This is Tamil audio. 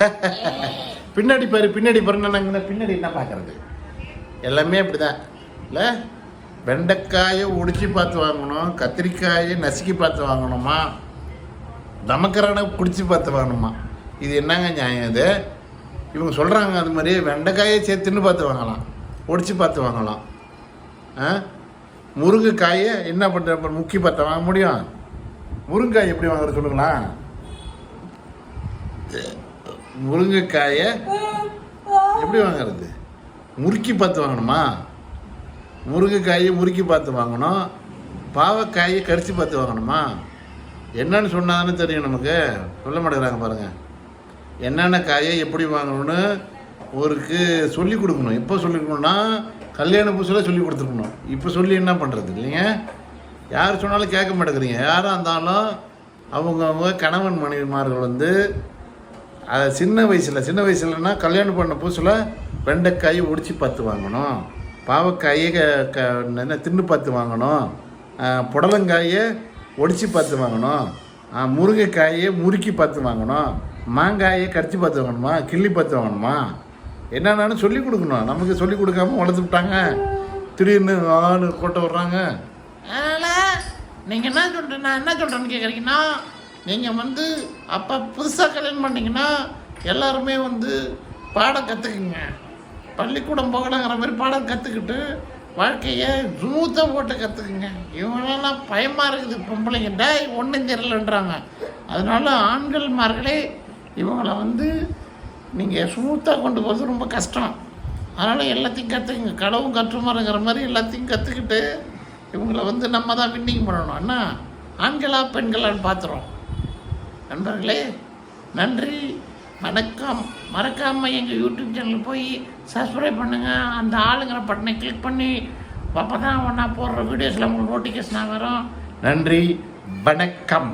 பின்னாடி பாரு பின்னாடி பாரு பின்னாடி என்ன பார்க்கறது எல்லாமே அப்படிதான். இல்லை? வெண்டைக்காயை உடிச்சு பார்த்து வாங்கணும் கத்திரிக்காயை நசுக்கி பார்த்து வாங்கணுமா? தமக்கரான குடிச்சு பார்த்து வாங்கணுமா? இது என்னங்க நியாயம் இது? இவங்க சொல்கிறாங்க அது மாதிரி வெண்டைக்காயை சேர்த்துன்னு பார்த்து வாங்கலாம் ஒடிச்சு பார்த்து வாங்கலாம். ஆ? முருங்கைக்காயை என்ன பண்ணுற முக்கி பார்த்து வாங்க முடியும். முருங்கைக்காய் எப்படி வாங்குறது சொல்லுங்களா முருங்கைக்காயை எப்படி வாங்குறது? முறுக்கி பார்த்து வாங்கணுமா? முருங்கைக்காயை முறுக்கி பார்த்து வாங்கணும். பாவக்காயை கடிச்சு பார்த்து வாங்கணுமா? என்னன்னு சொன்னாதானே தெரியும் நமக்கு. சொல்ல மாட்டேங்கிறாங்க பாருங்கள் என்னென்ன காயை எப்படி வாங்கணும்னு ஒருக்கு சொல்லி கொடுக்கணும். இப்போ சொல்லி கொடுக்கணும்னா கல்யாண புதுசில் சொல்லி கொடுத்துருக்கணும். இப்போ சொல்லி என்ன பண்ணுறது இல்லைங்க? யார் சொன்னாலும் கேட்க மாட்டேங்கிறீங்க. யாராக இருந்தாலும் அவங்கவுங்க கணவன் மனைவிமார்கள் வந்து அது சின்ன வயசில் சின்ன வயசுலன்னா கல்யாணம் பண்ண புதுசில் வெண்டைக்காயை உடிச்சு பார்த்து வாங்கணும். பாவக்காயை க க என்ன தின்னு பார்த்து வாங்கணும். புடலங்காயை ஒடிச்சு பார்த்து வாங்கணும். முருங்கைக்காயை முறுக்கி பார்த்து வாங்கணும். மாங்காயை கடிச்சு பார்த்து வாங்கணுமா? கிள்ளி பார்த்து வாங்கணுமா? என்னென்னு சொல்லி கொடுக்கணும். நமக்கு சொல்லி கொடுக்காம வளர்த்து விட்டாங்க. திடீர்னு ஆளு கொட்ட விட்றாங்க அதனால் நீங்கள் என்ன சொல்கிறேன் நான் என்ன சொல்கிறேன்னு கேட்குறீங்கன்னா நீங்கள் வந்து அப்போ புதுசாக கல்யாணம் பண்ணிங்கன்னா எல்லாருமே வந்து பாடம் கற்றுக்குங்க பள்ளிக்கூடம் போகலாங்கிற மாதிரி பாடம் கற்றுக்கிட்டு வாழ்க்கையை ஸ்மூத்தாக போட்டு கற்றுக்குங்க இவங்களெல்லாம் பயமாக இருக்குது பொம்பளைங்க. டேய் ஒன்றும் தெரியலன்றாங்க. அதனால ஆண்கள்மார்களே இவங்கள வந்து நீங்கள் ஸ்மூத்தாக கொண்டு போகிறது ரொம்ப கஷ்டம். அதனால் எல்லாத்தையும் கற்றுக்குங்க கடவும் கற்றுமாருங்கிற மாதிரி எல்லாத்தையும் கற்றுக்கிட்டு இவங்கள வந்து நம்ம தான் வின்னிங் பண்ணணும். அண்ணா ஆண்களா பெண்களான்னு பார்த்துறோம் நண்பர்களே நன்றி. வணக்கம் மறக்காமல் எங்கள் யூடியூப் சேனல் போய் சப்ஸ்கிரைப் பண்ணுங்கள் அந்த ஆளுங்கிற பட்டனை கிளிக் பண்ணி அப்போ தான் ஒன்றா போடுற வீடியோஸில் உங்களுக்கு நோட்டிஃபிகேஷனாக வரும். நன்றி. வணக்கம்.